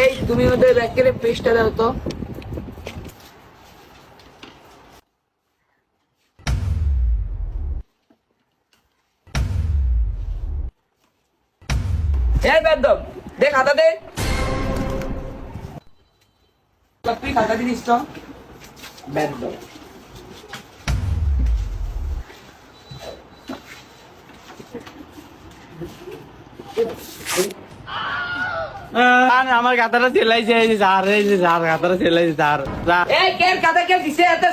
এই তুমি ওদের ব্যাকের পেজটা দাও তো। এই বেদম দে খাতা দে। তুই খাতা দিস তো বেদম আমার এই যে যার এই যে যার গাতাটা সেলাইছে যার। এই কের খাতা কে দিছে? এত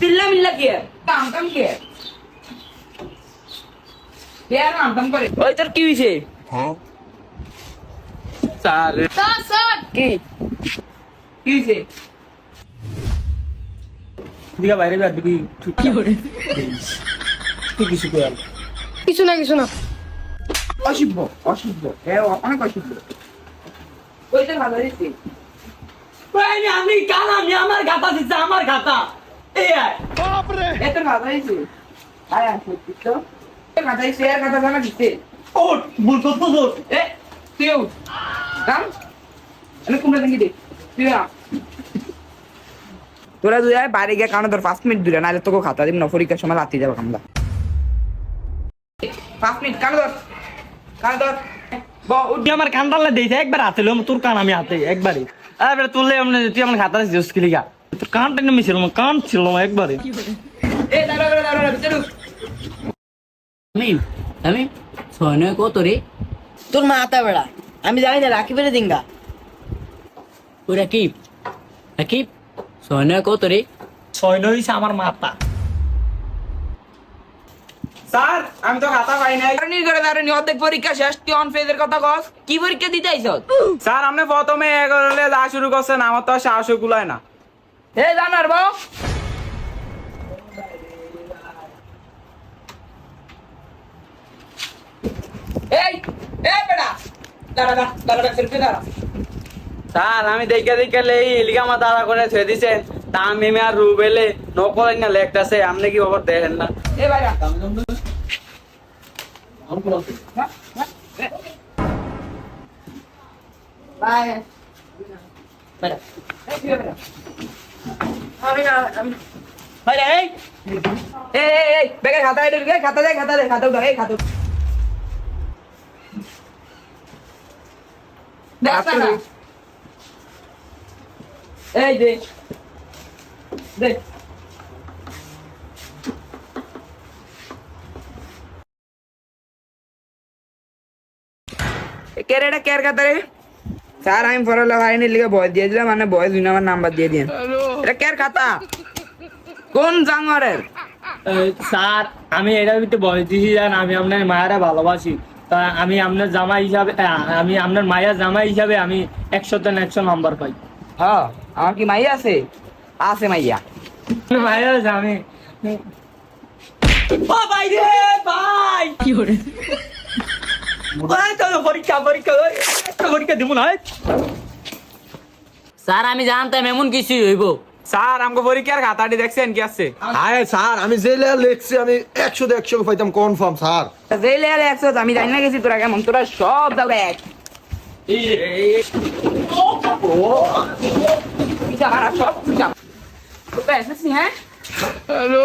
চিল্লা মিল্লা কি? কাম কাম কি? কে আর কাম করে? ওই তোর কি হইছে? স্যার। কি? কি হইছে দিকে বাইরে বের দিবি কি করে? তুই কিছু কর কিছু না কিছু না। অশুভ অশুভ এ অনেক অশুভ ওই তোর খাতা ভাই আমি কাল আমি আমার গাতা দিচ্ছে আমার গাতা এই আয়। এ তোর খাতা দিছে আয় আয় সত্যি তো। এ খাতা দিছে এর খাতা জানা দিছে ওট ভুল করতো এ তুই তোরা দুই বাইরে গিয়ে কারণ তোর পাঁচ মিনিট দূরে নাহলে তোকে খাতা দিব না পরীক্ষার সময় রাতে যাবে কামলা পাঁচ মিনিট কান ধর। কান ধর। ব আমার কান ডালে দিয়েছে একবার হাতে লো তোর কান আমি হাতে একবারে। এবারে তুললে এমনি তুই আমার খাতা দিছিস কি লিগা? তোর কানটা নেমে ছিল আমার কান ছিল না একবারে। এ দাঁড়া দাঁড়া দাঁড়া ভিতরে ঢুক। আমি আমি? সোনে কত রে? তোর মাথা বেড়া। আমি জানি না রাখি বেড়ে দিঙ্গা ও রাকিব রাকিব সোনে কত রে? ছয় আমার মাথা। স্যার আমি তো খাতা পাই নাই। দাঁড়ানি করে দাঁড়ানি অর্ধেক পরীক্ষা শেষ তুই অন ফেজের কথা কস। কি পরীক্ষা দিতে আইছ স্যার আপনি প্রথমে এ যা শুরু করছেন আমার তো সাহস না। এ জানার বউ! এই এই স্যার আমি দেখে দেখে আমার দাদা করে আমি আর রুবেলে নকলেন না লেখতেছে আপনি কি খবর দেখেন না। এ এই ভাই এই। এই এই এই খাতা খাতা দে খাতা খাতা খাতা উঠা। দেখ টাকা। এই দে দে কে রে এটা? কের খাতা রে? স্যার আমি পড়ালেখা হয়নি লিখে বয়স দিয়ে দিলাম মানে বয়স দুই নাম্বার নাম্বার দিয়ে দিন এটা কের খাতা কোন জাঙ্গরের এই, স্যার আমি এটার ভিতরে বয়স দিয়েছি জান আমি আপনার মায়েরা ভালোবাসি। তা আমি আপনার জামা হিসাবে আমি আপনার মায়ের জামা হিসাবে আমি একশোতে একশো নাম্বার পাই। হ্যাঁ আমার কি মাইয়া আছে? আছে মাইয়া। মায়ের আছে আমি ও ভাই রে ভাই! কি করে পরীক্ষা পরীক্ষা পরীক্ষা দিব না স্যার আমি জানতাম এমন কিছুই হইব। স্যার আমাকে পরীক্ষার খাতাটি দেখছেন কি আছে? আরে স্যার আমি যে লেয়ার লিখছি আমি একশো একশো পাইতাম কনফার্ম স্যার। যে লেয়ারে একশো আমি জানি না গেছি তোরা কেমন তোরা সব দাও এক হ্যাঁ? হ্যালো।